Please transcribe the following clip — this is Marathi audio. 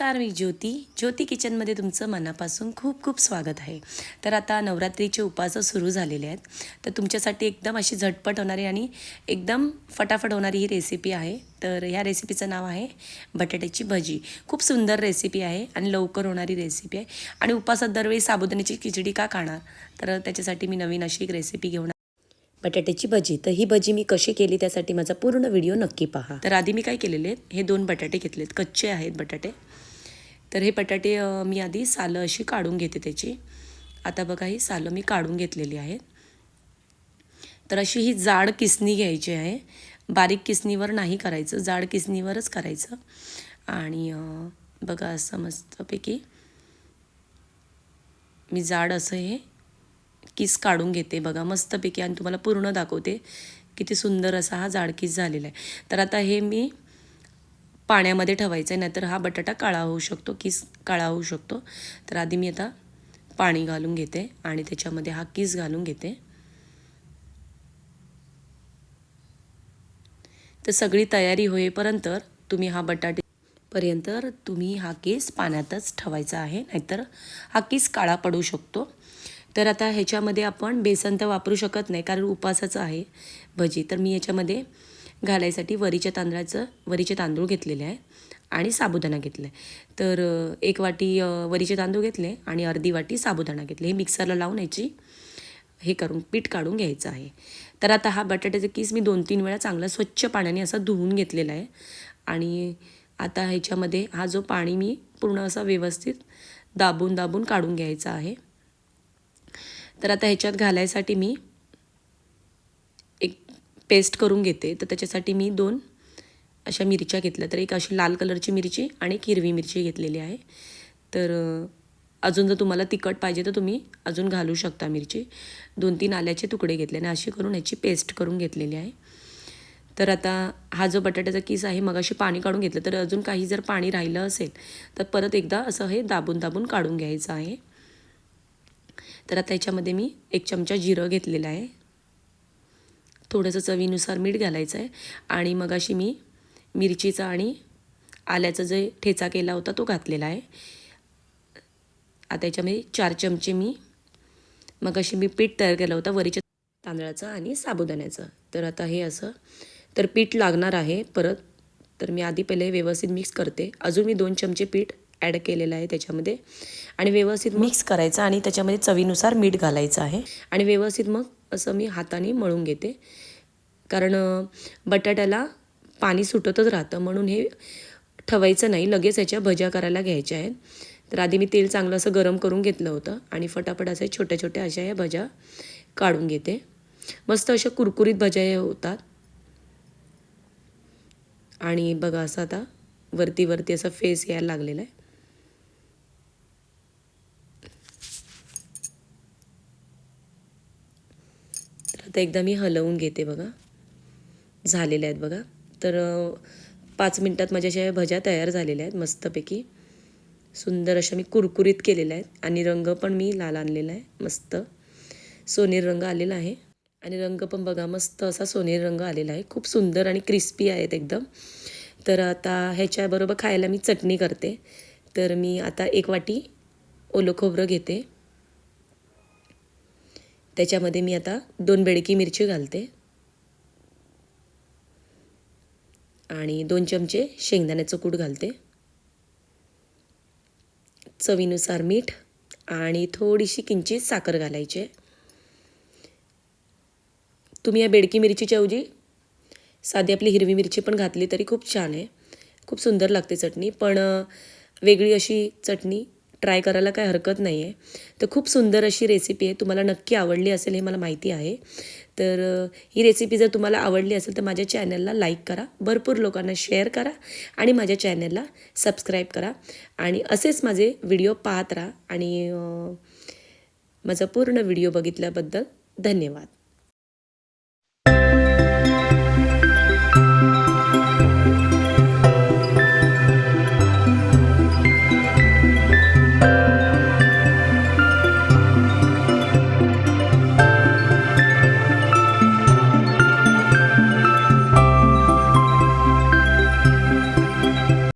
नमस्कार मी ज्योती. ज्योती किचनमध्ये तुमचं मनापासून खूप खूप स्वागत आहे. तर आता नवरात्रीचे उपास सुरू झालेले आहेत. तर तुमच्यासाठी एकदम अशी झटपट होणारी आणि एकदम फटाफट होणारी ही रेसिपी आहे. तर ह्या रेसिपीचं नाव आहे बटाट्याची भजी. खूप सुंदर रेसिपी आहे आणि लवकर होणारी रेसिपी आहे. आणि उपासात दरवेळी साबुदाण्याची खिचडी का खाणार? तर त्याच्यासाठी मी नवीन अशी एक रेसिपी घेऊन बटाट्याची भजी. तर ही भजी मी कशी केली त्यासाठी माझा पूर्ण व्हिडिओ नक्की पहा. तर आधी मी काय केलेले आहेत? हे दोन बटाटे घेतलेत. कच्चे आहेत बटाटे. तर हे बटाटे मी आधी सालं अशी काढून घेते त्याची. आता बघा ही सालं मी काढून घेतलेली आहेत. तर अशी ही जाड किसणी घ्यायची आहे. बारीक किसणीवर नाही करायचं जाड किसणीवरच करायचं. आणि बघा असं मस्तपैकी मी जाड असं हे किस काढून घेते बघा मस्तपैकी. आणि तुम्हाला पूर्ण दाखवते किती सुंदर असा हा जाड किस झालेला आहे. तर आता हे मी पाण्यामध्ये ठेवायचं आहे नाहीतर हा बटाटा काळा होऊ शकतो किस काळा होऊ शकतो. तर आधी मी आता पाणी घालून घेते आणि त्याच्यामध्ये हा किस घालून घेते. तर सगळी तयारी होईपर्यंत तुम्ही हा बटाटे पर्यंत तुम्ही हा केस पाण्यातच ठेवायचा आहे नाहीतर हा केस काळा पडू शकतो. तर आता ह्याच्यामध्ये आपण बेसन तर वापरू शकत नाही कारण उपासाचं आहे भजी. तर मी याच्यामध्ये घालायसाठी वरीच्या तांदळाचं वरीचे तांदूळ घेतलेले आहे आणि साबुदाणा घेतला आहे तर एक वाटी वरीचे तांदूळ घेतले आणि अर्धी वाटी साबुदाणा घेतले. हे मिक्सरला लावून याची हे करून पीठ काढून घ्यायचं आहे. तर आता हा बटाट्याचा किस मी दोन तीन वेळा चांगला स्वच्छ पाण्याने असा धुवून घेतलेला आहे. आणि आता ह्याच्यामध्ये हा जो पाणी मी पूर्ण असा व्यवस्थित दाबून दाबून काढून घ्यायचा आहे. तर आता ह्याच्यात घालायसाठी मी पेस्ट करून घेते. तर त्याच्यासाठी मी दोन अशा मिरच्या घेतल्या. तर एक अशी लाल कलरची मिरची आणि एक हिरवी मिरची घेतलेली आहे. तर अजून जर तुम्हाला तिखट पाहिजे तर तुम्ही अजून घालू शकता मिरची. दोन तीन आल्याचे तुकडे घेतले आणि अशी करून ह्याची पेस्ट करून घेतलेली आहे. तर आता हा जो बटाट्याचा किस आहे मग अशी पाणी काढून घेतलं. तर अजून काही जर पाणी राहिलं असेल तर परत एकदा असं हे दाबून दाबून काढून घ्यायचं आहे. तर आता याच्यामध्ये मी एक चमचा जिरं घेतलेलं आहे. थोडंसं चवीनुसार मीठ घालायचं आहे आणि मग अशी मी मिरचीचा आणि आल्याचा जे ठेचा केला होता तो घातलेला आहे. आता याच्यामध्ये चार चमचे मी मग अशी मी पीठ तयार केलं होतं वरीच्या तांदळाचं आणि साबुदाण्याचं. तर आता हे असं तर पीठ लागणार आहे परत. तर मी आधी पहिले व्यवस्थित मिक्स करते. अजून मी दोन चमचे पीठ ॲड केलेलं आहे त्याच्यामध्ये. आणि व्यवस्थित मिक्स करायचं आणि त्याच्यामध्ये चवीनुसार मीठ घालायचं आहे. आणि व्यवस्थित मग असं मी हाताने मळून घेते. कारण बटाट्याला पाणी सुटतच राहतं. म्हणून हे ठेवायचं नाही. लगेच याच्या भज्या करायला घ्यायच्या आहेत. तर आधी मी तेल चांगलं असं गरम करून घेतलं होतं. आणि फटाफट असे छोट्या छोट्या अशा या भज्या काढून घेते. मस्त अशा कुरकुरीत भज्या या होतात. आणि बघा असं आता वरती वरती असा फेस यायला लागलेला आहे. तर एकदा मी हलवून घेते बघा. झालेल्या आहेत बघा. तर पाच मिनटात माझ्या अशा भज्या तयार झालेल्या आहेत मस्तपैकी. सुंदर अशा मी कुरकुरीत केलेल्या आहेत आणि रंग पण मी लाल आणलेला आहे. मस्त. सोनेरी रंग आलेला आहे. आणि रंग पण बघा मस्त असा सोनेरी रंग आलेला आहे. खूप सुंदर आणि क्रिस्पी आहेत एकदम. तर आता ह्याच्याबरोबर खायला मी चटणी करते. तर मी आता एक वाटी ओलं खोबरं घेते. त्याच्यामध्ये मी आता दोन बेडकी मिरची घालते. आणि दोन चमचे शेंगदाण्याचं कूट घालते. चवीनुसार मीठ आणि थोडीशी किंचित साखर घालायची. तुम्ही या बेडकी मिरचीच्या ऐवजी साधी आपली हिरवी मिरची पण घातली तरी खूप छान आहे. खूप सुंदर लागते चटणी पण वेगळी अशी चटणी ट्राय करायला काय हरकत नाही आहे तर खूप सुंदर अशी रेसिपी आहे. तुम्हाला नक्की आवडली असेल हे मला माहिती आहे. तर ही रेसिपी जर तुम्हाला आवडली असेल तर माझ्या चॅनलला लाईक करा. भरपूर लोकांना शेअर करा आणि माझ्या चॅनलला सबस्क्राईब करा. आणि असेच माझे व्हिडिओ पाहत राहा. आणि माझा पूर्ण व्हिडिओ बघितल्याबद्दल धन्यवाद.